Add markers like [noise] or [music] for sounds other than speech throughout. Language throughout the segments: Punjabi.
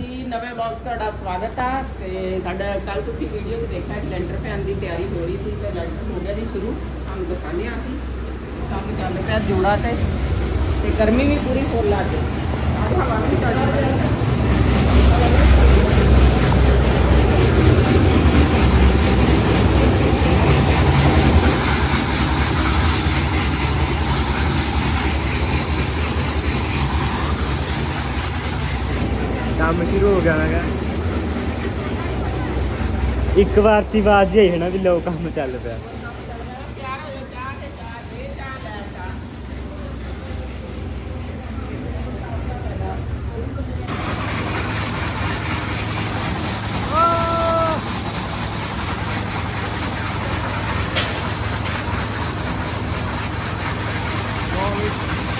ਜੀ, ਨਵੇਂ ਵਲੌਗ ਤੁਹਾਡਾ ਸਵਾਗਤ ਆ ਤੇ ਸਾਡਾ ਕੱਲ ਤੁਸੀਂ ਵੀਡੀਓ 'ਚ ਦੇਖਿਆ ਕਿ ਲੈਂਟਰ ਪੈਣ ਦੀ ਤਿਆਰੀ ਹੋ ਰਹੀ ਸੀ ਤੇ ਲੈਂਟਰ ਹੋ ਗਿਆ ਜੀ ਸ਼ੁਰੂ। ਤੁਹਾਨੂੰ ਦਿਖਾਉਂਦੇ ਹਾਂ ਅਸੀਂ। ਕੰਮ ਚੱਲ ਪਿਆ ਜੋੜਾ ਤੇ ਤੇ ਗਰਮੀ ਵੀ ਪੂਰੀ ਫੁੱਲ ਆ ਗਈ। ਅੱਜ ਹਵਾ ਵੀ ਚੱਲ ਰਹੀ ਹੈ। ਕੰਮ ਸ਼ੁਰੂ ਹੋ ਗਿਆ ਹੈਗਾ। ਇੱਕ ਵਾਰ ਚ ਆਵਾਜ਼ ਹੀ ਆਈ ਹੈ ਨਾ ਵੀ ਲੋ ਕੰਮ ਚੱਲ ਪਿਆ ਤਿਆਰ ਹੋ ਜਾਓ ਚਾਹ ਤੇ ਚਾਹ ਦੇ ਚਾਹ ਲੈ ਚਾਹ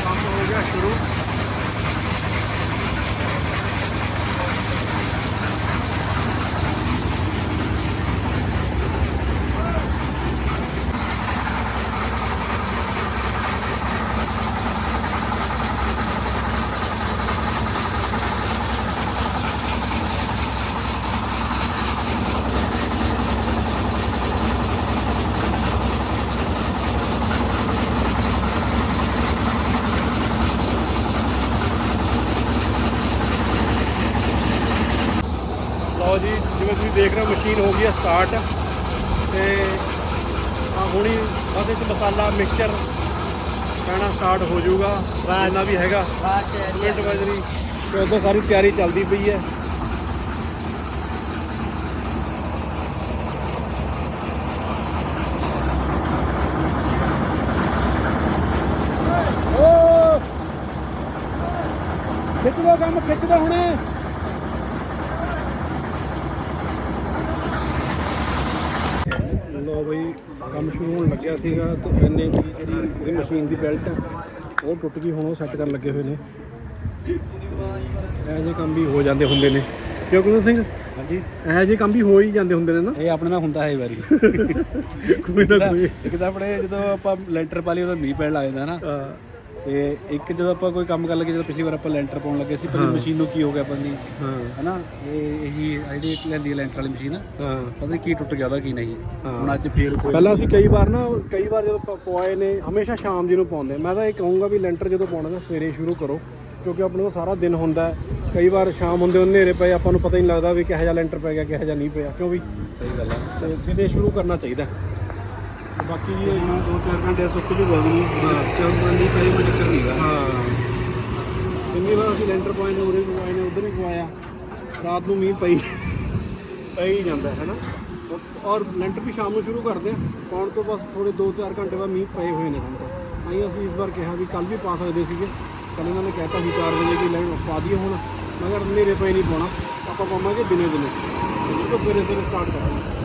ਕੰਮ ਹੋ ਗਿਆ ਸ਼ੁਰੂ ਲਓ ਜੀ ਜਿਵੇਂ ਤੁਸੀਂ ਦੇਖ ਰਹੇ ਹੋ ਮਸ਼ੀਨ ਹੋ ਗਈ ਹੈ ਸਟਾਰਟ ਤੇ ਆ ਹੁਣੀ ਬਸ ਇਹ 'ਚ ਮਸਾਲਾ ਮਿਕਸਚਰ ਪੈਣਾ ਸਟਾਰਟ ਹੋ ਜਾਊਗਾ। ਜਿੰਨਾ ਵੀ ਹੈਗਾ। ਮਿੰਟ ਬਜਰੀ ਤੇ ਉਦੋਂ ਸਾਰੀ ਤਿਆਰੀ ਚੱਲਦੀ ਪਈ ਹੈ। ਖਿੱਚ ਲੋ ਕੰਮ ਖਿੱਚ ਦੋ ਹੁਣੇ ਲੋ ਬਈ ਕੰਮ ਸ਼ੁਰੂ ਹੋਣ ਲੱਗਿਆ ਸੀਗਾ ਤੇ ਇਹਨੇ ਦੀ ਜਿਹੜੀ ਇਹਦੀ ਮਸ਼ੀਨ ਦੀ ਬੈਲਟ ਉਹ ਟੁੱਟ ਗਈ ਹੁਣ ਉਹ ਸੈੱਟ ਕਰਨ ਲੱਗੇ ਹੋਏ ਨੇ। ਇਹੋ ਜਿਹੇ ਕੰਮ ਵੀ ਹੋ ਜਾਂਦੇ ਹੁੰਦੇ ਨੇ। ਕਿਉਂ ਕੁਲਵੰਤ ਸਿੰਘ? ਹਾਂਜੀ। ਇਹੋ ਜਿਹੇ ਕੰਮ ਵੀ ਹੋ ਹੀ ਜਾਂਦੇ ਹੁੰਦੇ ਨੇ ਨਾ। ਇਹ ਆਪਣੇ ਨਾਲ ਹੁੰਦਾ ਹੈ ਵਾਰੀ। [laughs] ਕੋਈ ਨਾ ਕੋਈ। ਇੱਕ ਤਾਂ ਆਪਣੇ ਜਦੋਂ ਆਪਾਂ ਲੈਂਟਰ ਪਾ ਲਈ ਉਦੋਂ ਮੀਂਹ ਪੈਣ ਲੱਗ ਜਾਂਦਾ ਨਾ। ਤੇ ਇੱਕ ਜਦੋਂ ਆਪਾਂ ਕੋਈ ਕੰਮ ਕਰਨ ਲੱਗੇ ਜਦੋਂ ਪਿਛਲੀ ਵਾਰ ਆਪਾਂ ਲੈਂਟਰ ਪਾਉਣ ਲੱਗੇ ਸੀ ਪਰ। ਮਸ਼ੀਨ ਨੂੰ ਕੀ ਹੋ ਗਿਆ ਨਹੀਂ ਹਾਂ। ਹਨਾ? ਇਹ ਇਹੀ ਜਿਹੜੀ ਲੈਂਦੀ ਲੈਂਟਰ ਵਾਲੀ ਮਸ਼ੀਨ। ਹਾਂ। ਪਤਾ ਨਹੀਂ ਕੀ ਟੁੱਟ ਗਿਆ ਉਹਦਾ ਕੀ ਨਹੀਂ। ਹੁਣ ਅੱਜ ਫੇਰ ਕੋਈ ਪਹਿਲਾਂ ਅਸੀਂ ਕਈ ਵਾਰ ਨਾ ਕਈ ਵਾਰ ਜਦੋਂ ਪਵਾਏ ਨੇ ਹਮੇਸ਼ਾ ਸ਼ਾਮ ਜੀ ਨੂੰ ਪਾਉਂਦੇ। ਮੈਂ ਤਾਂ ਇਹ ਕਹੂੰਗਾ ਵੀ ਲੈਂਟਰ ਜਦੋਂ ਪਾਉਣਾ ਤਾਂ ਸਵੇਰੇ ਸ਼ੁਰੂ ਕਰੋ ਕਿਉਂਕਿ ਆਪਣੇ ਕੋਲ ਸਾਰਾ ਦਿਨ ਹੁੰਦਾ ਹੈ। ਕਈ ਵਾਰ ਸ਼ਾਮ ਹੁੰਦੇ ਹਨੇਰੇ ਪਏ ਆਪਾਂ ਨੂੰ ਪਤਾ ਹੀ ਨਹੀਂ ਲੱਗਦਾ ਵੀ ਕਿਹੋ ਜਿਹਾ ਲੈਂਟਰ ਪੈ ਗਿਆ ਕਿਹੋ ਜਿਹਾ ਨਹੀਂ ਪਿਆ ਕਿਉਂ ਵੀ? ਸਹੀ ਗੱਲ ਹੈ ਤੇ ਦਿਨੇ ਸ਼ੁਰੂ ਕਰਨਾ ਚਾਹੀਦਾ। ਬਾਕੀ ਇਹ ਇਹ ਦੋ ਚਾਰ ਘੰਟੇ ਸੁੱਕ ਜੂਗਾ ਵੀ। ਹਾਂ ਚੱਲ ਬੰਦੀ ਕੋਈ ਕੋਈ ਚੱਕਰ ਨਹੀਂਗਾ ਹਾਂ। ਕਿੰਨੀ ਵਾਰ ਅਸੀਂ ਲੈਂਟਰ ਨੇ ਉਰੇ ਵੀ ਪਵਾਏ ਨੇ ਉਧਰ ਵੀ ਪਵਾਇਆ ਰਾਤ ਨੂੰ ਮੀਂਹ ਪਈ ਪਈ ਹੀ ਜਾਂਦਾ ਹੈ ਨਾ ਔਰ ਲੈਂਟਰ ਵੀ ਸ਼ਾਮ ਨੂੰ ਸ਼ੁਰੂ ਕਰਦੇ ਆ। ਪਾਉਣ ਤੋਂ ਬਸ ਥੋੜੇ 2-4 ਘੰਟੇ ਬਾਅਦ ਮੀਂਹ ਪਏ ਹੋਏ ਨੇ ਸਾਨੂੰ ਤਾਂ। ਅਸੀਂ ਅਸੀਂ ਇਸ ਵਾਰ ਕਿਹਾ ਵੀ ਕੱਲ ਵੀ ਪਾ ਸਕਦੇ ਸੀਗੇ। ਕੱਲ ਇਹਨਾਂ ਨੇ ਕਹਿਤਾ ਸੀ 4 ਵਜੇ ਕਿ ਲੈਂਟ ਪਾ ਦਈਏ ਹੁਣ। ਮਗਰ ਹਨੇਰੇ ਪਏ ਨਹੀਂ ਪਾਉਣਾ। ਆਪਾਂ ਪਾਵਾਂਗੇ ਦਿਨੇ ਦਿਨੇ। ਤੇ ਤੋਂ ਸਵੇਰੇ ਸਵੇਰੇ ਸਟਾਰਟ ਕਰਾਂਗੇ।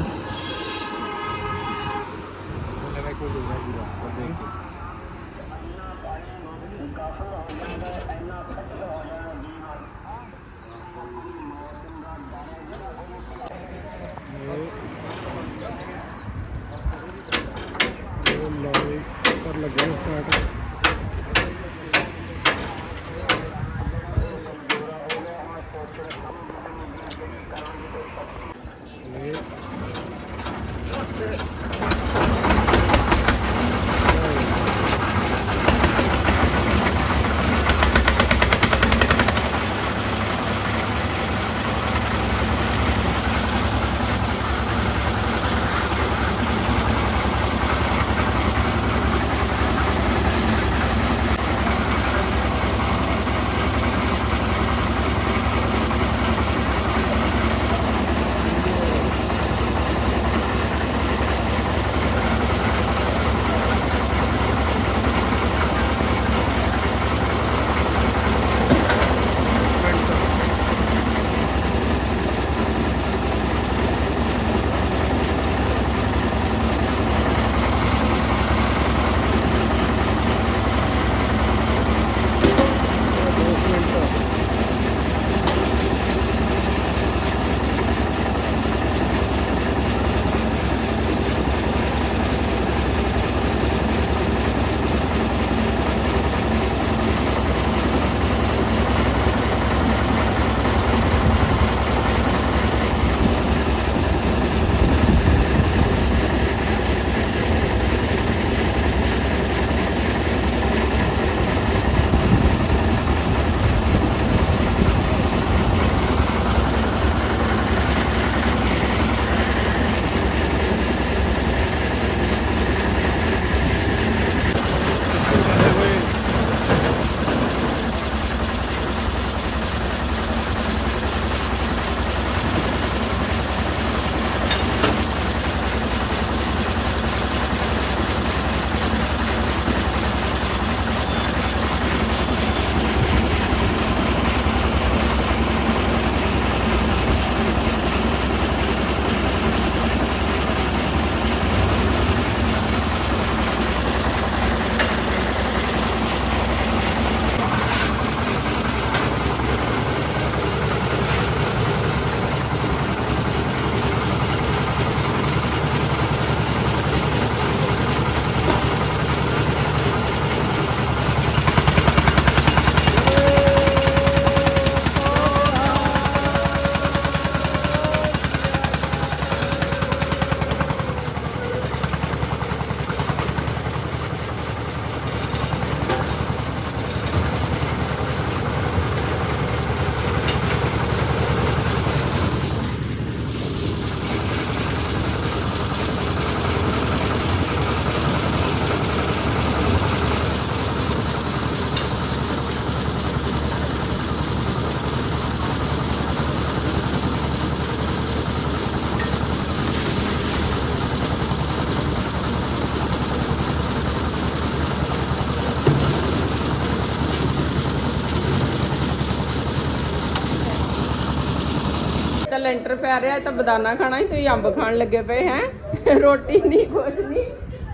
ਲੈਂਟਰ ਪੈ ਰਿਹਾ ਇਹ ਤਾਂ ਬਦਾਨਾ ਖਾਣਾ ਹੀ, ਤੁਸੀਂ ਅੰਬ ਖਾਣ ਲੱਗੇ ਪਏ ਹੈ। ਰੋਟੀ ਨਹੀਂ ਕੁਛ ਨਹੀਂ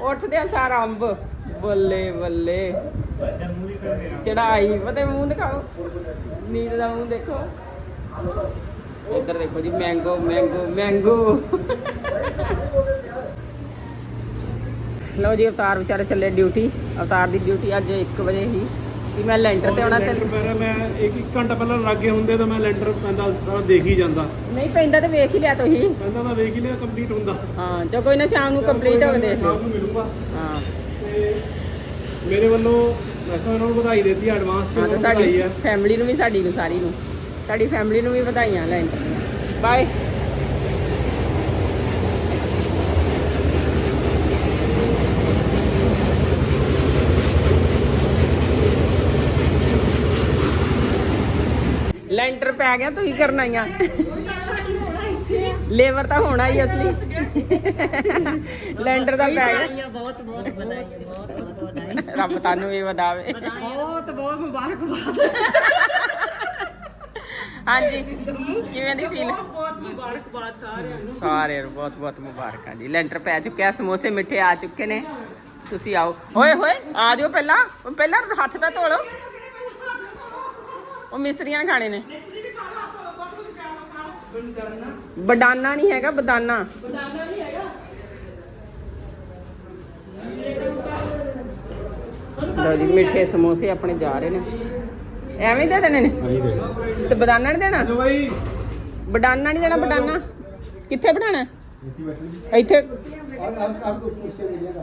ਉੱਠਦੇ ਆ ਸਾਰਾ ਅੰਬ। ਬੱਲੇ ਬੱਲੇ। ਚੜਾਈ, ਪਤੇ ਮੂੰਹ ਦਿਖਾਓ। ਨੀਂਦ ਦਾ ਮੂੰਹ ਦੇਖੋ। ਇੱਧਰ ਦੇਖੋ ਜੀ ਮੈਂਗੋ ਮੈਂਗੋ ਮੈਂਗੋ ਲਓ ਜੀ, ਅਵਤਾਰ ਵਿਚਾਰੇ ਚੱਲੇ ਡਿਊਟੀ ਅਵਤਾਰ ਦੀ ਡਿਊਟੀ ਅੱਜ 1 ਵਜੇ ਹੀ। ਕਿ ਮੈਂ ਲੈਂਟਰ ਤੇ ਆਉਣਾ ਤੇ ਲੈਂਟਰ ਪੈ ਰਿਹਾ ਮੈਂ ਇੱਕ ਇੱਕ ਘੰਟਾ ਪਹਿਲਾਂ ਲੱਗੇ ਹੁੰਦੇ ਤਾਂ ਮੈਂ ਲੈਂਟਰ ਪੈਂਦਾ ਸਾਰਾ ਦੇਖ ਹੀ ਜਾਂਦਾ। ਨਹੀਂ ਪੈਂਦਾ ਤੇ ਵੇਖ ਹੀ ਲਿਆ ਤੁਸੀਂ। ਪੈਂਦਾ ਤਾਂ ਵੇਖ ਹੀ ਲਿਆ ਕੰਪਲੀਟ ਹੁੰਦਾ। ਹਾਂ ਚਲੋ ਕੋਈ ਨਾ ਸ਼ਾਮ ਨੂੰ ਕੰਪਲੀਟ ਹੋਵੇ ਦੇਖ ਲਿਓ। ਸ਼ਾਮ ਨੂੰ ਮਿਲੂਗਾ। ਹਾਂ। ਤੇ ਮੇਰੇ ਵੱਲੋਂ ਮੈਂ ਤਾਂ ਉਹਨਾਂ ਨੂੰ ਵਧਾਈ ਦਿੱਤੀ ਐਡਵਾਂਸ ਹਾਂ ਤੇ ਸਾਡੀ ਫੈਮਿਲੀ ਨੂੰ ਵੀ ਸਾਡੀ ਨੂੰ ਸਾਰੀ ਨੂੰ। ਸਾਡੀ ਫੈਮਿਲੀ ਨੂੰ ਵੀ ਵਧਾਈਆਂ ਲੈਂਟਰ ਬਾਏ ਲੈਂਟਰ ਪੈ ਗਿਆ ਤੁਸੀਂ ਕਰਨਾ ਹੀ ਆ। ਲੇਬਰ ਤਾਂ ਹੋਣਾ ਹੀ ਅਸਲੀ। ਲੈਂਟਰ ਦਾ ਪੈ ਗਿਆ। ਬਹੁਤ ਬਹੁਤ ਵਧਾਈਆਂ ਬਹੁਤ ਬਹੁਤ ਵਧਾਈਆਂ ਰੱਬ ਤੁਹਾਨੂੰ ਵੀ ਵਧਾਵੇ। ਬਹੁਤ ਬਹੁਤ ਮੁਬਾਰਕਬਾਦ। ਹਾਂਜੀ ਕਿਵੇਂ ਦੀ ਫੀਲ ਬਹੁਤ ਮੁਬਾਰਕਬਾਦ ਸਾਰਿਆਂ ਨੂੰ। ਸਾਰਿਆਂ ਨੂੰ ਬਹੁਤ ਬਹੁਤ ਮੁਬਾਰਕਾਂ ਜੀ। ਲੈਂਟਰ ਪੈ ਚੁੱਕਿਆ ਸਮੋਸੇ ਮਿੱਠੇ ਆ ਚੁੱਕੇ ਨੇ। ਤੁਸੀਂ ਆਓ। ਓਏ ਹੋਏ ਆ ਜਾਓ ਪਹਿਲਾਂ। ਪਹਿਲਾਂ ਹੱਥ ਤਾਂ ਧੋ ਲਓ ਉਹ ਮਿਸਤਰੀਆਂ ਖਾਣੇ ਨੇ। ਬਡਾਨਾ ਨਹੀਂ ਹੈਗਾ ਬਦਾਨਾ। ਲਓ ਜੀ ਮਿੱਠੇ ਸਮੋਸੇ ਆਪਣੇ ਜਾ ਰਹੇ ਨੇ। ਐਵੇਂ ਦੇ ਦੇਣੇ ਨੇ? ਦੇ ਤੇ ਬਦਾਨਾ ਨਹੀਂ ਦੇਣਾ? ਬਾਈ। ਬਡਾਨਾ ਨਹੀਂ ਦੇਣਾ ਬਡਾਨਾ ਕਿੱਥੇ ਬਿਠਾਣਾ? ਇੱਥੇ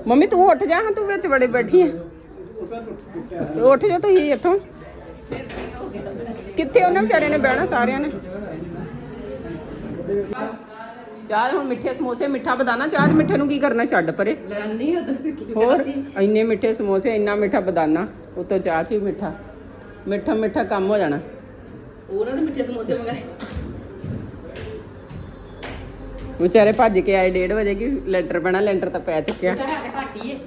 ਮੰਮੀ ਤੂੰ ਉੱਠ ਜਾ ਹਾਂ ਤੂੰ ਵਿੱਚ ਬੜੇ ਬੈਠੀ ਹੈ ਤੇ ਉੱਠ ਜਾ ਤੁਸੀਂ ਇੱਥੋਂ। ਕਿੱਥੇ ਉਹਨਾਂ ਵਿਚਾਰਿਆਂ ਨੇ ਬਹਿਣਾ ਸਾਰਿਆਂ ਨੇ? ਚਾਹ ਹੁਣ ਮਿੱਠੇ ਸਮੋਸੇ ਮਿੱਠਾ ਬਦਾਨਾ ਚਾਹ ਮਿੱਠੇ ਨੂੰ ਕੀ ਕਰਨਾ ਛੱਡ ਪਰੇ? ਲੈਣੀ ਉਧਰ ਹੋਰ ਇੰਨੇ ਮਿੱਠੇ ਸਮੋਸੇ ਇੰਨਾ ਮਿੱਠਾ ਬਦਾਨਾ ਉਤੋਂ ਚਾਹ 'ਚ ਵੀ ਮਿੱਠਾ। ਮਿੱਠਾ ਮਿੱਠਾ ਕੰਮ ਹੋ ਜਾਣਾ। ਉਹਨਾਂ ਦੇ ਮਿੱਠੇ ਸਮੋਸੇ ਮੰਗਾਏ। ਵਿਚਾਰੇ ਭੱਜ ਕੇ ਆਏ 1:30 ਵਜੇ ਕਿ ਲੈਂਟਰ ਪੈਣਾ ਲੈਂਟਰ ਤਾਂ ਪੈ ਚੁੱਕਿਆ। ਘੱਟ ਹੀ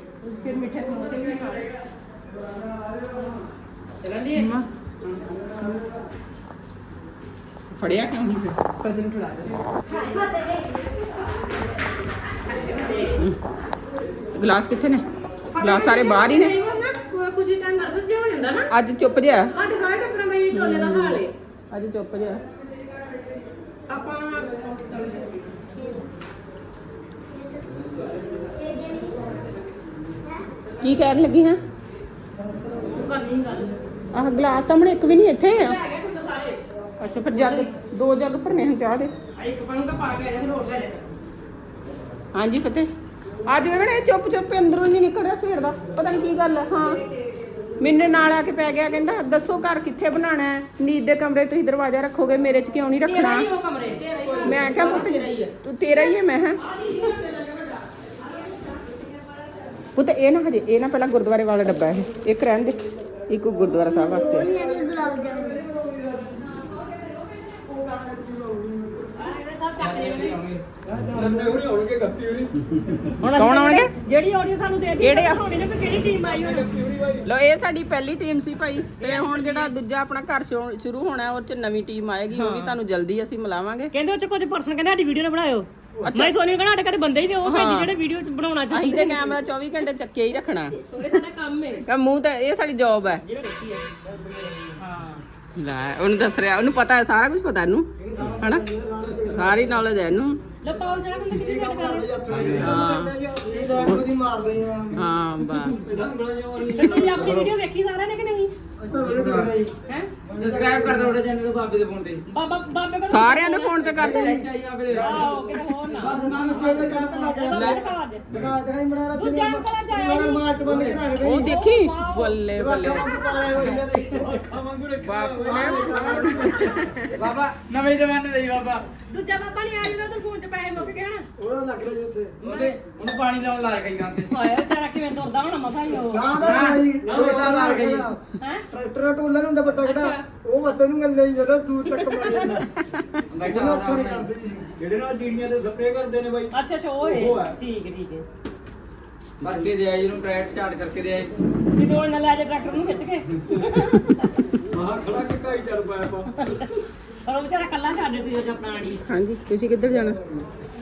ਫਿਰ ਮਿੱਠੇ ਸਮੋਸੇ ਵੀ ਖਾ ਲਏ ਚੱਲਣਗੇ ਫੜਿਆ ਕਿਉਂ ਨਹੀਂ ਫਿਰ? ਕਦਨ ਫੜਾ ਗਲਾਸ ਕਿੱਥੇ ਨੇ? ਗਲਾਸ ਸਾਰੇ ਬਾਹਰ ਹੀ ਨੇ। ਕੁਝ ਟਾਈਮ ਨਰਵਸ ਜਿਹਾ ਹੋ ਜਾਂਦਾ ਨਾ। ਅੱਜ ਚੁੱਪ ਜਿਹਾ ਸਾਡੇ ਸਾਰੇ ਟੱਬਰਾਂ ਦਾ ਇਹ ਟੋਲੇ ਦਾ ਹਾਲ ਹੈ। ਅੱਜ ਚੁੱਪ ਜਿਹਾ ਆਪਾਂ ਕੀ ਕਹਿਣ ਲੱਗੀ ਹਾਂ? ਕਰਨੀ ਗੱਲ। ਆਹ ਗਲਾਸ ਤਾਂ ਮਣੇ ਇੱਕ ਵੀ ਨਹੀਂ ਇੱਥੇ ਆ। ਅੱਛਾ ਫਿਰ ਜੱਗ ਦੋ ਜੱਗ ਭਰਨੇ ਹਨ ਚਾਹ ਦੇ। ਇੱਕ ਬਣੂਗਾ ਪਾ ਕੇ ਆ ਜਾ ਹੋਰ ਲੈ ਜਾ ਹਾਂਜੀ ਫਤਿਹ। ਅੱਜ ਵੇਖਣਾ ਇਹ ਚੁੱਪ ਚੁੱਪ ਅੰਦਰੋਂ ਨਹੀਂ ਨਿਕਲ ਰਿਹਾ ਸਵੇਰ ਦਾ। ਪਤਾ ਨਹੀਂ ਕੀ ਗੱਲ ਹੈ ਹਾਂ। ਮੈਨੂੰ ਨਾਲ ਆ ਕੇ ਪੈ ਗਿਆ ਕਹਿੰਦਾ ਦੱਸੋ ਘਰ ਕਿੱਥੇ ਬਣਾਉਣਾ ਹੈ? ਨੀਂਦ ਦੇ ਕਮਰੇ ਤੁਸੀਂ ਦਰਵਾਜ਼ਾ ਰੱਖੋਗੇ ਮੇਰੇ 'ਚ ਕਿਉਂ ਨਹੀਂ ਰੱਖਣਾ? ਮੈਂ ਕਿਹਾ ਪੁੱਤ ਤੂੰ ਤੇਰਾ ਹੀ ਹੈ ਮੈਂ ਹਾਂ ਪੁੱਤ ਇਹ ਨਾ ਹਜੇ ਇਹ ਨਾ ਪਹਿਲਾਂ ਗੁਰਦੁਆਰੇ ਵਾਲਾ ਡੱਬਾ ਹੈ ਇੱਕ ਰਹਿਣ ਦੇ ਇੱਕ ਗੁਰਦੁਆਰਾ ਸਾਹਿਬ ਵਾਸਤੇ ਹੈ। ਕੌਣ ਆਉਣਗੇ? ਜਿਹੜੀ ਆਡੀਓ ਸਾਨੂੰ ਦੇ ਦਿੱਤੀ ਕਿਹੜੇ ਆ? ਹੋਣੀ ਨੇ ਕਿ ਕਿਹੜੀ ਟੀਮ ਆਈ ਹੋਣੀ? ਲੋ ਇਹ ਸਾਡੀ ਪਹਿਲੀ ਟੀਮ ਸੀ ਭਾਈ ਤੇ ਹੁਣ ਜਿਹੜਾ ਦੂਜਾ ਆਪਣਾ ਘਰ ਸ਼ੁਰੂ- ਸ਼ੁਰੂ ਹੋਣਾ ਉਹ ਚ ਨਵੀਂ ਟੀਮ ਆਏਗੀ ਉਹ ਵੀ ਤੁਹਾਨੂੰ ਜਲਦੀ ਅਸੀਂ ਮਿਲਾਵਾਂਗੇ। ਕਹਿੰਦੇ ਉਹ ਚ ਕੁਝ ਪਰਸਨ ਕਹਿੰਦੇ ਸਾਡੀ ਵੀਡੀਓ ਨਾ ਬਣਾਇਓ। ਮੈਂ ਸੋਨੀ ਕਹਿੰਦਾ ਸਾਡੇ ਘਰੇ ਬੰਦੇ ਹੀ ਨੇ ਉਹ ਭੇਜੀ ਜਿਹੜੇ ਵੀਡੀਓ ਚ ਬਣਾਉਣਾ ਚਾਹੀਦਾ ਅਸੀਂ ਤੇ ਕੈਮਰਾ 24 ਘੰਟੇ ਚੱਕੇ ਹੀ ਰੱਖਣਾ। ਇਹ ਸਾਡਾ ਕੰਮ ਹੈ ਕਹ ਮੂੰਹ ਤੇ ਇਹ ਸਾਡੀ ਜੌਬ ਹੈ ਜਿਹੜਾ ਹੈ ਹਾਂ। ਲੈ ਉਹਨੂੰ ਦੱਸ ਰਿਹਾ ਉਹਨੂੰ ਪਤਾ ਹੈ ਸਾਰਾ ਕੁਝ ਪਤਾ ਇਹਨੂੰ ਹਨਾ? ਸਾਰੀ ਨੌਲੇਜ ਹੈ ਇਹਨੂੰ। ਲੱਤਾਂ ਜਾ ਕੇ ਕਿਹਦੀ ਗੱਲ ਕਰ। ਰਹੇ ਹਾਂ। ਹਾਂ ਬਸ। ਤੇ ਤੁਸੀਂ ਆਪਣੀ ਵੀਡੀਓ ਵੇਖੀ ਸਾਰਿਆਂ ਨੇ ਕਿ ਨਹੀਂ? ਹੈ? ਸਬਸਕ੍ਰਾਈਬ ਕਰ ਦਿਓ ਚੈਨਲ ਨੂੰ ਬਾਬੇ ਦੇ ਫੋਨ ਤੇ। ਬਾਬਾ ਬਾਬੇ ਕੋਲ ਸਾਰਿਆਂ ਦੇ ਫੋਨ ਤੇ ਕਰਦੇ ਨੇ ਆਓ ਕਿਤੇ ਹੋਰ ਨਾ। ਦੂਜਾ ਅੰਕਲ ਜਾਇਆ ਉਹ ਦੇਖੀ? ਬੱਲੇ ਬੱਲੇ। ਬਾਪੂ ਨੇ ਬਾਬਾ ਨਵੇਂ ਜ਼ਮਾਨੇ ਦਾ ਹੀ ਬਾਬਾ। ਦੂਜਾ ਬਾਬਾ ਨਹੀਂ ਆਇਆ ਤਾਂ ਫੋਨ 'ਚ ਪੈਸੇ ਮੁੱਕ ਗਏ ਹਣ ਉਹਦੇ ਉਹਨੂੰ ਪਾਣੀ ਲਾਉਣ ਲਾ ਗਈ ਗਾਂ ਤੇ। ਆਇਆ ਵਿਚਾਰਾ ਕਿਵੇਂ ਤੁਰਦਾ ਹੋਣਾ ਮਸਾ ਹੀ ਉਹ। ਉਹ ਲਾ ਗਈ। ਹੈ? ਟਰੈਕਟਰ ਟੋਲਰ ਹੁੰਦਾ ਵੱਡਾ ਵੱਡਾ। ਉਹ ਵਸੇ ਨੂੰ ਗੱਲ ਨਹੀਂ ਜਦੋਂ ਦੂਰ ਤੱਕ ਮਾਰ ਜਾਂਦਾ ਬੈਠਾ ਉੱਥੋਂ ਨਹੀਂ ਕਰਦੇ ਜੀ। ਜਿਹੜੇ ਨਾਲ ਜੀੜੀਆਂ ਦੇ ਸਪਰੇਅ ਕਰਦੇ ਨੇ ਬਾਈ। ਅੱਛਾ ਅੱਛਾ ਉਹ ਹੈ। ਠੀਕ ਹੈ ਠੀਕ ਹੈ। ਕਰਕੇ ਦੇ ਆਈ ਇਹਨੂੰ ਟਰੈਕਟ ਝਾੜ ਕਰਕੇ ਦੇ ਆਈ ਵੀ ਡੋਲ ਨਾਲ ਲੈ ਜਾ ਟਰੈਕਟਰ ਨੂੰ ਖਿੱਚ ਕੇ। ਬਾਹਰ ਖੜਾ ਕੇ ਕਾਈ ਚੱਲ ਪਾਇਆ ਪਾ ਪਰ ਉਹ ਵਿਚਾਰਾ ਕੱਲਾ ਛੱਡ ਦੇ ਤੁਸੀਂ ਆਪਣਾ ਆੜੀ ਹਾਂਜੀ ਤੁਸੀਂ ਕਿੱਧਰ ਜਾਣਾ?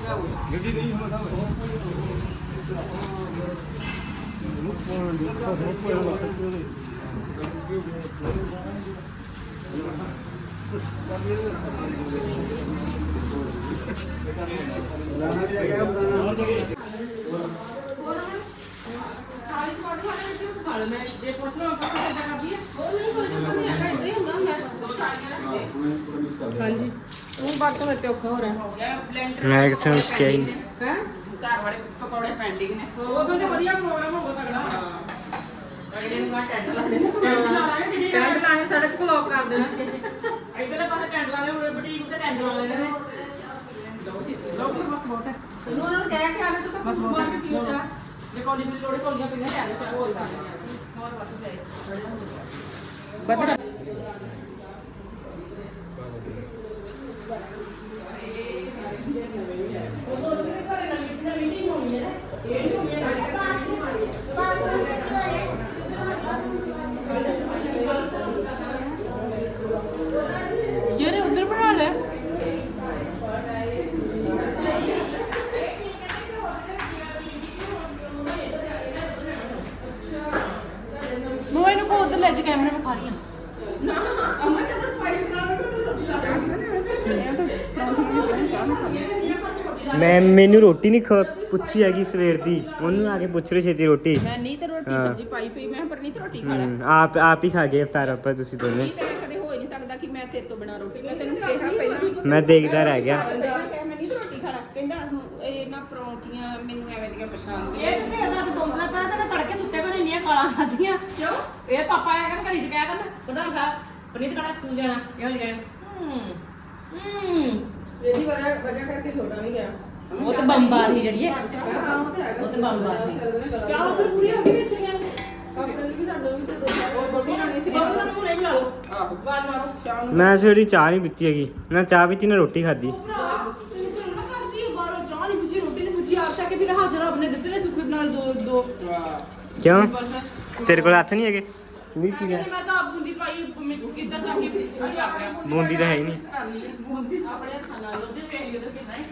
ਮਾ ਥੱਲੇ ਪੀਏ ਹਾਂਜੀ। ਉਹ ਬਾਤ ਮੇਰੇ ਤੇ ਔਖਾ ਹੋ ਰਿਹਾ। ਹੋ ਗਿਆ ਬਲੈਂਡਰ ਮੈਂ ਕਿਸੇ ਨੂੰ ਸਿੱਖਿਆ ਹੀ। ਹੈ? ਘਰ ਵਾਲੇ ਪਕੌੜੇ ਪੈਂਡਿੰਗ ਨੇ। ਉਦੋਂ ਤੇ ਵਧੀਆ ਪ੍ਰੋਗਰਾਮ ਹੋ। ਸਕਦਾ ਅਗਲੇ ਨੂੰ ਆ ਟੈਂਟ ਲਾ ਦੇਣਾ। ਟੈਂਟ ਲਾਣੇ ਸੜਕ ਬਲੌਕ ਕਰ ਦੇਣਾ। ਇਧਰਲੇ ਪਾਸੇ ਟੈਂਟ ਲਾਣੇ ਹੋਏ ਬੁਟੀਕ ਤੇ ਟੈਂਟ ਲਾ ਲੈਣੇ ਨੇ ਲੋਕ ਬਸ ਬਹੁਤ ਹੈ। ਤੈਨੂੰ ਉਹਨਾਂ ਨੂੰ ਕਹਿ ਕੇ ਆਣਾ ਤੂੰ ਤਾਂ ਮਾਰ ਕੇ ਪੀਓ ਜਾ? ਜੇ ਕੋਲੀ ਮੇਰੀ ਲੋੜੇ ਕੋਲੀਆਂ ਪਈਆਂ ਟੈਂਟ ਚ ਹੋਰ ਲਾ ਹੋਰ ਬਸ ਲੈ ਜਿਹੜੇ ਉਧਰ ਬਣਾ ਲੈ ਮੈਂ ਕੋ ਲੈ ਕੇ ਕੈਮਰੇ ਵਿੱਚ ਖਾ ਰਹੀ ਹਾਂ। ਨਾ ਅਮਾ ਜਦੋਂ ਸਪਾਈਸ ਬਣਾ ਲਓ ਤਾਂ ਸਬਜ਼ੀ ਲਾ ਮੈਂ ਮੈਨੂੰ ਰੋਟੀ ਨਹੀਂ ਖ ਪੁੱਛੀ ਹੈਗੀ ਸਵੇਰ ਦੀ। ਉਹਨੂੰ ਆ ਕੇ ਪੁੱਛ ਰਹੇ ਛੇਤੀ ਰੋਟੀ। ਮੈਂ ਨਹੀਂ ਤੇ ਰੋਟੀ ਹਾਂ। ਸਬਜ਼ੀ ਪਾਈ ਪਈ ਮੈਂ ਪਰ ਨਹੀਂ ਤੇ ਰੋਟੀ ਖਾ ਲੈ। ਹਮ, ਆਪ ਆਪ ਹੀ ਖਾ ਗਏ ਅਵਤਾਰ ਆਪਾਂ ਤੁਸੀਂ ਦੋਨੇ ਨਹੀਂ ਤੇ ਕਦੇ ਹੋ ਹੀ ਨਹੀਂ ਸਕਦਾ ਕਿ ਮੈਂ ਤੇਰੇ ਤੋਂ ਬਿਨਾ ਰੋਟੀ ਮੈਂ ਤੈਨੂੰ ਕਿਹਾ ਪਹਿਲਾਂ ਮੈਂ ਦੇਖਦਾ ਰਹਿ ਗਿਆ। ਕਹਿੰਦਾ ਮੈਂ ਨਹੀਂ ਤੇ ਰੋਟੀ ਖਾਣਾ ਕਹਿੰਦਾ ਹੁਣ ਇਹ ਨਾ ਪਰੌਂਠੀਆਂ ਮੈਨੂੰ ਐਵੇਂ ਦੀਆਂ ਪਸੰਦ ਨੇ ਇਹ ਕਿਸੇ ਦਾ ਬੋਲਦਾ ਪਿਆ ਤੇ ਤੜਕੇ ਸੁੱਤੇ ਕਾਲਾਂ ਖਾਧੀਆਂ। ਕਿਉਂ? ਇਹ ਪਾਪਾ ਆਇਆ ਕਰ ਘੜੀ ਚ ਕਹਿਆ ਕਰਨ ਪ੍ਰਧਾਨ ਸਾਹਿਬ ਪਨੀਤ ਕੜਾ ਸਕੂਲ ਜਾਣਾ। ਇਹ ਵਾਲੀ ਗਏ ਹੂੰ ਹੂੰ। ਇਹਦੀ ਵਜ੍ਹਾ ਵਜ੍ਹਾ ਕਰਕੇ ਛੋਟਾ ਨਹੀਂ ਗਿਆ। ਉਹ ਤੇ ਬੰਬਾਰ ਹੀ ਜਿਹੜੀ ਹੈ। ਹਾਂ ਉਹ ਤੇ ਹੈਗਾ। ਉਹ ਤੇ ਬੰਬਾਰ ਹੀ ਕਿਆ ਕਿਆ ਉਹ ਪੂਰੀ ਹੋ ਗਈ ਵਿੱਚ ਗਿਆ ਆਪਣੇ ਲਈ ਵੀ ਸਾਡਾ ਵੀ ਤੇ ਦੋ ਉਹ ਬੱਬੀ ਨਾਲ ਨਹੀਂ। ਸੀ ਬਾਬੂ ਨੂੰ ਮੂਰੇ ਬੁਲਾ ਲਓ। ਆਹੋ। ਬਾਹਰ ਮਾਰੋ। ਸ਼ਾਮ ਨੂੰ। ਮੈਂ ਸਵੇਰੀ ਚਾਹ ਨਹੀਂ ਪੀਤੀ ਹੈਗੀ। ਨਾ ਚਾਹ ਪੀਤੀ ਨਾ ਰੋਟੀ ਖਾਧੀ। ਨਾ ਹੈ ਚਾਹ ਆਪ ਕੇ ਫਿਰ ਹਾਜ਼ਰ ਆਪਣੇ ਦਿੱਤੇ ਨੇ ਸੁਖੀ ਨਾਲ ਦੋ ਦੋ। ਕਿਉਂ? ਤੇਰੇ ਕੋਲ ਹੱਥ ਨਹੀਂ ਹੈਗੇ? ਤੂੰ ਵੀ ਪੀ ਮੈਂ ਤਾਂ ਆਪ ਬੂੰਦੀ ਪਾਈ ਮਿਕਸ ਕੀਤਾ ਚੱਕ ਕੇ ਫਿਰ ਆ ਜਾ ਬੂੰਦੀ ਤਾਂ ਹੈ ਹੀ ਨਹੀਂ। ਬੂੰਦੀ ਆਪਣੇ ਹੱਥਾਂ ਨਾਲ ਉਧਰ ਵੇਖ ਲਿਓ ਕਿੰਨਾ ਹੈ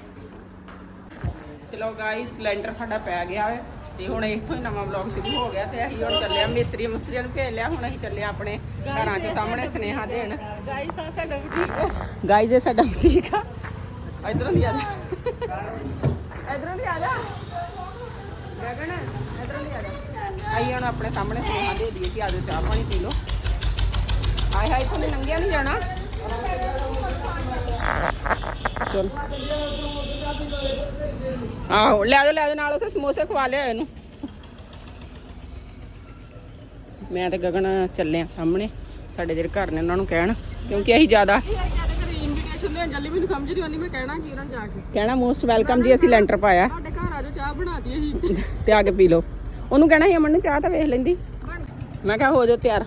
ਚਲੋ ਗਾਈਸ ਲੈਂਟਰ ਸਾਡਾ ਪੈ ਗਿਆ ਹੈ ਤੇ ਹੁਣ ਇੱਥੋਂ ਹੀ ਨਵਾਂ ਵਲੌਗ ਸ਼ੁਰੂ ਹੋ ਗਿਆ ਤੇ ਅਸੀਂ ਹੁਣ ਚੱਲੇ ਆ ਮਿਸਤਰੀ ਮੁਸਤਰੀਆਂ ਨੂੰ ਭੇਜ ਲਿਆ, ਹੁਣ ਅਸੀਂ ਚੱਲੇ ਆ ਆਪਣੇ ਘਰਾਂ 'ਚ ਸਾਹਮਣੇ ਸੁਨੇਹਾ ਦੇਣ। ਗਾਈਸ ਆ ਸਾਡਾ ਬੁਟੀਕ ਗਾਈਸ ਇਹ ਸਾਡਾ ਬੁਟੀਕ ਆ। ਇਧਰੋਂ ਦੀ ਆ ਜਾ। ਇਧਰੋਂ ਦੀ ਆ ਜਾ। ਗਗਨ, ਇਧਰੋਂ ਦੀ ਆ ਜਾ। ਅਸੀਂ ਹੁਣ ਆਪਣੇ ਸਾਹਮਣੇ ਸੁਨੇਹਾ ਦੇ ਦਈਏ ਕਿ ਆਜੋ ਚਾਹ ਪਾਣੀ ਪੀ ਲਓ। ਹਾਏ ਹਾਏ ਇੱਥੋਂ ਲੰਘਿਆ ਨਹੀਂ ਜਾਣਾ। ਚਲ। ਆਹੋ ਲੈ ਜਾਓ ਲੈ ਜਾਓ ਨਾਲ ਉਥੇ ਸਮੋਸੇ ਖਵਾ ਲਿਆ ਇਹਨੂੰ। ਮੈਂ ਤੇ ਗਗਨ ਚੱਲੇ ਆ ਸਾਹਮਣੇ। ਸਾਡੇ ਜਿਹੜੇ ਘਰ ਨੇ ਉਹਨਾਂ ਨੂੰ ਕਹਿਣ ਕਿਉਂਕਿ ਅਸੀਂ ਜ਼ਿਆਦਾ ਜੱਲੀ ਮੈਨੂੰ ਸਮਝ ਨਹੀਂ ਆਉਂਦੀ ਮੈਂ ਕਹਿਣਾ ਕੀ ਉਹਨਾਂ ਜਾ ਕੇ। ਕਹਿਣਾ ਮੋਸਟ ਵੈਲਕਮ ਜੀ ਅਸੀਂ ਲੈਂਟਰ ਪਾਇਆ। ਸਾਡੇ ਘਰ ਆ ਜਾਓ ਚਾਹ ਬਣਾ ਦਈਏ ਅਸੀਂ। ਤੇ ਆ ਕੇ ਪੀ ਲਓ। ਉਹਨੂੰ ਕਹਿਣਾ ਸੀ, ਅਮਨ ਨੇ ਚਾਹ ਤਾਂ ਵੇਖ ਲੈਂਦੀ। ਮੈਂ ਕਿਹਾ ਹੋ ਜਾਓ ਤਿਆਰ।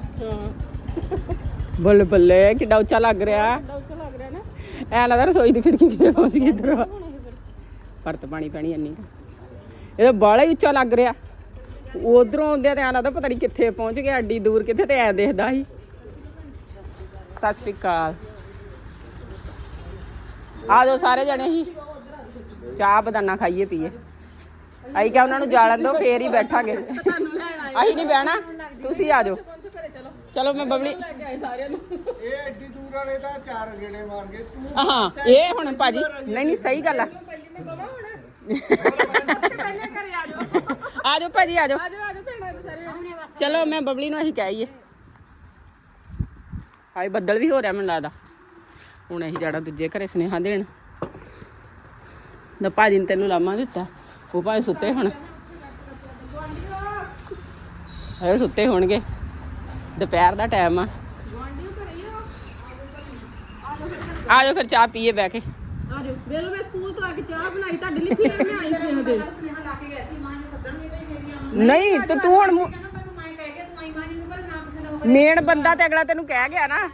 ਬੱਲੇ ਬੱਲੇ, ਕਿੱਡਾ ਉੱਚਾ ਲੱਗ ਰਿਹਾ। ਉੱਚਾ ਲੱਗ ਰਿਹਾ ਐ ਲੱਗਦਾ ਰਸੋਈ ਦੀ ਖਿੜਕੀ ਕਿਤੇ ਪਹੁੰਚ ਗਈ ਇਧਰ। ਪਰਤ ਪਾਣੀ ਪੈਣੀ ਇੰਨੀ। ਇਹ ਤਾਂ ਹੀ ਉੱਚਾ ਲੱਗ ਰਿਹਾ। ਉਧਰੋਂ ਆਉਂਦੇ ਤੇ ਐ ਲੱਗਦਾ ਪਤਾ ਨਹੀਂ ਕਿੱਥੇ ਪਹੁੰਚ ਗਿਆ, ਐਡੀ ਦੂਰ ਕਿੱਥੇ ਤੇ ਐ ਦੇਖਦਾ ਸੀ। ਸਤਿ ਸ੍ਰੀ ਅਕਾਲ। ਆ ਜਾਓ ਸਾਰੇ ਜਣੇ ਹੀ ਚਾਹ ਬਦਾਨਾ ਖਾਈਏ, ਪੀਏ। ਆਈ ਕਿਹਾ ਉਹਨਾਂ ਨੂੰ ਜਾਲਣ ਦਿਓ ਫੇਰ ਹੀ ਬੈਠਾਂਗੇ। ਅਸੀਂ ਨਹੀਂ ਬਹਿਣਾ। ਤੁਸੀਂ ਆ ਜਾਓ। ਚਲੋ ਮੈਂ ਬਬਲੀ ਇਹ ਐਡੀ ਦੂਰ ਵਾਲੇ ਤਾਂ ਚਾਰ ਗੇੜੇ ਮਾਰ ਗਏ। ਤੂੰ ਹਾਂ ਇਹ ਹੁਣ ਭਾਜੀ। ਨਹੀਂ ਨਹੀਂ ਸਹੀ ਗੱਲ ਆ। ਆ ਜਾਓ ਭਾਜੀ ਆ ਜਾਓ। ਚਲੋ ਮੈਂ ਬਬਲੀ ਨੂੰ ਅਸੀਂ ਕਹੀਏ ਹਾਏ ਬੱਦਲ ਵੀ ਹੋ ਰਿਹਾ ਮੈਨੂੰ ਲੱਗਦਾ। ਹੁਣ ਅਸੀਂ ਜਾਣਾ ਦੂਜੇ ਘਰੇ ਸੁਨੇਹਾ ਦੇਣ। ਨਾ ਭਾਜੀ ਨੇ ਤੈਨੂੰ ਲਾਮਾ ਦਿੱਤਾ। ਉਹ ਭਾਵੇਂ ਸੁੱਤੇ ਹੁਣ। ਹਏ ਸੁੱਤੇ ਹੋਣਗੇ। ਦੁਪਹਿਰ ਦਾ ਟਾਈਮ ਆ। ਆ ਜਾਓ ਫਿਰ ਚਾਹ ਪੀਏ ਬਹਿ ਕੇ। ਚਾਹ ਬਣਾਈ ਤੁਹਾਡੇ ਲਈ ਫੇਰ ਮੈਂ ਆਈ ਸੀ ਦੇ ਨਹੀਂ ਤੇ ਤੂੰ ਹੁਣ ਮੁ- ਮੇਨ ਬੰਦਾ ਤੇ ਅਗਲਾ ਤੈਨੂੰ ਕਹਿ ਗਿਆ ਨਾ।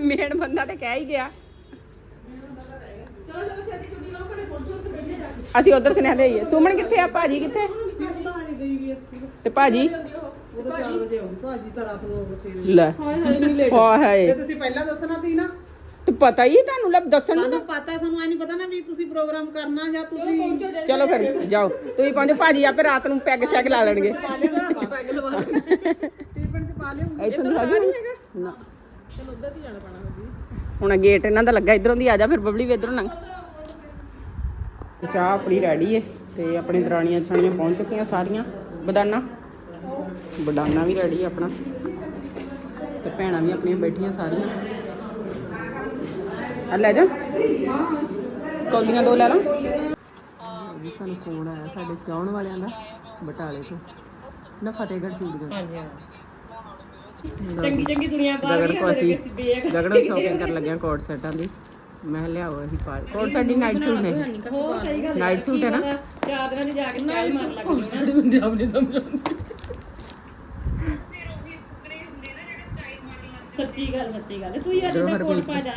ਮੇਨ ਬੰਦਾ ਤੇ ਕਹਿ ਹੀ ਗਿਆ। ਅਸੀਂ ਉਧਰ ਸੁਨੇਹਾ ਦੇ ਆਈਏ ਸੁਮਨ ਕਿੱਥੇ ਆ? ਭਾਜੀ ਕਿੱਥੇ? ਤੇ ਭਾਜੀ? ਉਹ ਤਾਂ 4 ਵਜੇ ਆਉਂਦੀ ਭਾਜੀ ਤਾਂ ਰਾਤ ਨੂੰ ਆਉਂਦੀ ਸਵੇਰੇ ਲੈ। ਹਾਏ ਹਾਏ ਨਹੀਂ ਲੇਟ ਹਾਏ ਤੁਸੀਂ ਪਹਿਲਾਂ ਦੱਸਣਾ ਸੀ ਨਾ। ਤੇ ਪਤਾ ਹੀ ਤੁਹਾਨੂੰ ਲੱਭ ਦੱਸਣ ਨੂੰ ਸਾਨੂੰ ਪਤਾ ਸਾਨੂੰ ਐ ਨਹੀਂ ਪਤਾ ਨਾ ਵੀ ਤੁਸੀਂ ਪ੍ਰੋਗਰਾਮ ਕਰਨਾ ਜਾਂ ਤੁਸੀਂ ਚਲੋ ਫਿਰ ਜਾਓ। ਤੁਸੀਂ ਪਹੁੰਚੋ। ਭਾਜੀ ਆਪੇ ਰਾਤ ਨੂੰ ਪੈਗ ਸ਼ੈਗ ਲਾ ਲੈਣਗੇ। ਟਿਫਨ ਚ ਪਾ ਲਿਓ ਇੱਥੋਂ ਦੀ ਹੈਗੀ। ਨਾ। ਹੁਣ ਗੇਟ ਇਹਨਾਂ ਦਾ ਲੱਗਾ ਇਧਰੋਂ ਦੀ ਆ ਜਾ ਫਿਰ ਬਬਲੀ ਵੀ ਇਧਰੋਂ ਲੰਘ। ਚਾਹ ਆਪਣੀ ਰੈਡੀ ਏ ਤੇ ਆਪਣੇ ਦਰਾਣੀਆਂ ਛਾਣੀਆਂ ਪਹੁੰਚ ਚੁੱਕੀਆਂ ਸਾਰੀਆਂ। ਬਦਾਨਾ। ਬਦਾਨਾ ਵੀ ਰੈਡੀ ਆਪਣਾ। ਤੇ ਭੈਣਾਂ ਵੀ ਆਪਣੀਆਂ ਬੈਠੀਆਂ ਸਾਰੀਆਂ। ਆ ਲੈ ਜਾ। ਕੌਲੀਆਂ ਦੋ ਲੈ ਲਾ। ਸਾਨੂੰ ਫੋਨ ਆਇਆ ਸਾਡੇ ਚਾਹਣ ਵਾਲਿਆਂ ਦਾ ਬਟਾਲੇ ਤੋਂ। ਨਾ ਫਤਿਹਗੜ੍ਹ ਸੀਟ ਦੇ। ਚੰਗੀ ਚੰਗੀ ਦੁਨੀਆ ਪਾ ਗਗਨ ਕੋ ਅਸੀਂ ਗਗਨ ਸ਼ਾਪਿੰਗ ਕਰਨ ਲੱਗਿਆ ਕੋਟ ਸੈਟਾਂ ਦੀ। ਮੈਂ ਲਿਆਓ ਅਸੀਂ ਪਾ ਕੋਟ ਸੈਟ ਦੀ ਨਾਈਟ ਸੂਟ ਨੇ ਹੋਰ ਸਹੀ ਗੱਲ ਨਾਈਟ ਸੂਟ ਹੈ ਨਾ? ਚਾਰ ਦਿਨਾਂ ਦੀ ਜਾ ਕੇ ਸਟਾਈਲ ਮਾਰ ਲੱਗ ਸਾਡੇ ਬੰਦੇ ਆਪਣੀ ਸਮਝਾਉਂਦੇ? ਸੱਚੀ ਗੱਲ ਸੱਚੀ ਗੱਲ। ਤੂੰ ਯਾਰ ਜਦੋਂ ਪਾ ਜਾ